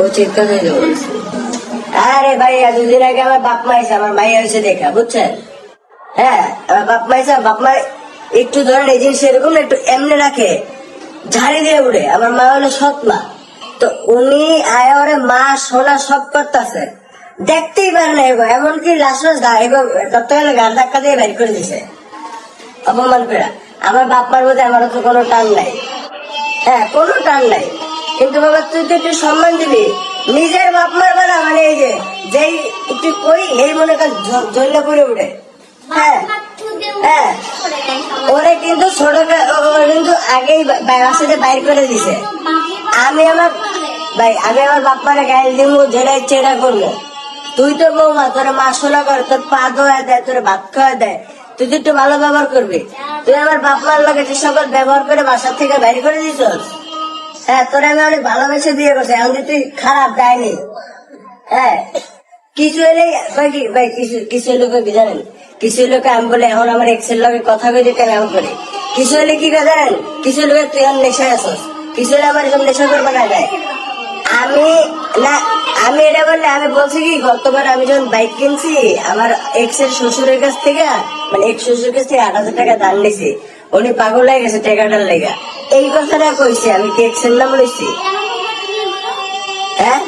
তো আরে ভাইয়া দুদিন আগে আমার বাপ মা এসে, আমার মাইয়া এসে দেখা, বুঝছেন? হ্যাঁ আমার বাপ মা এসে, বাপ মা একটু ধরেন, এই জিনিস এরকম একটু এমনি রাখে, ঝাড়ি দিয়ে উড়ে, আমার মা হলো সৎ মা তো উনি আয়া ওরে মা, সোনা সব করতেছে। দেখতেই পারে না এগো, এমনকি লাস্ট এগো তত্ত্বাবধানে গান ধাক্কা দিয়ে বের করে দিছে। অপমান করে। আমার বাপ মার মধ্যে আমার তো কোনো টান নাই। হ্যাঁ কোনো টান নাই। কিন্তু বাবা, তুই তো একটু সম্মান দিবি। নিজের বাপ মার বেলা মানে এই যে, যেই একটু কই এই মনে কর জল্লা করে উঠে। হ্যাঁ হ্যাঁ। ওরে কিন্তু ছোট কিন্তু আগেই বাসাতে বাইর করে দিছে। আমি আমার ভাই, আমি আমার বাপ মারে গাইল দিব, যেটা ইচ্ছে এটা করব। তুই তো বৌমা, তোর মা শোনা করে, তোর পা ধোয়া দেয়, তোর ভাত খাওয়া দেয়। তুই তো একটু ভালো ব্যবহার করবি। তুই আমার বাপ মার যে সকল ব্যবহার করে বাসার থেকে বাইর করে দিছ হ্যাঁ তোর আমি অনেক ভালোবেসে দিয়ে গেছে এখন তুই খারাপ দেয়নি হ্যাঁ কিছু এলে কি, ভাই, কিছু কিছু লোক জানেন? কিছু লোক আমি বলে, এখন আমার এক্সের লগে কথা কই দিতে আমি করি কিছু হলে কি করে জানেন? কিছু লোকের তুই এখন নেশায় আসস। কিছু হলে আমার এরকম নেশা করবে না যায় আমি, না, আমি এটা বললে, আমি বলছি কি, গতবার আমি যখন বাইক কিনছি, আমার এক্সের শ্বশুরের কাছ থেকে মানে এক্স শ্বশুরের কাছ থেকে আট হাজার টাকা দান নিছি উনি পাগল হয়ে গেছে টাকাটার লেগা। এই কথাটা কইছি, আমি কি এক্সের নাম লইছি হ্যাঁ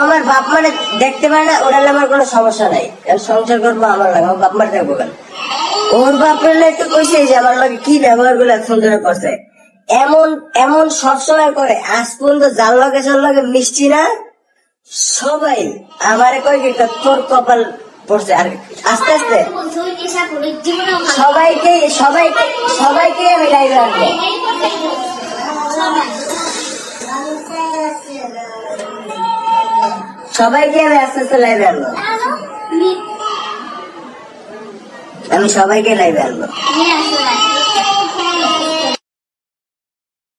আমার বাপ মানে দেখতে পারে না, ওরা আমার কোনো সমস্যা নাই। সংসার করব আমার লাগে বাপ মার দেখব কেন? ওর বাপের একটু কইছে যে আমার লাগে কি ব্যবহারগুলো সুন্দর করছে। এমন এমন সবসময় করে, আজ পর্যন্ত যার লগে যার লগে মিষ্টি না, সবাই আমারে কই কি, তোর কপাল পড়ছে আর আস্তে আস্তে। সবাইকে সবাইকে সবাইকে আমি লাইভে আনব। সবাইকে আমি আস্তে আস্তে লাইভে আনব। আমি সবাইকে লাইভে আনব।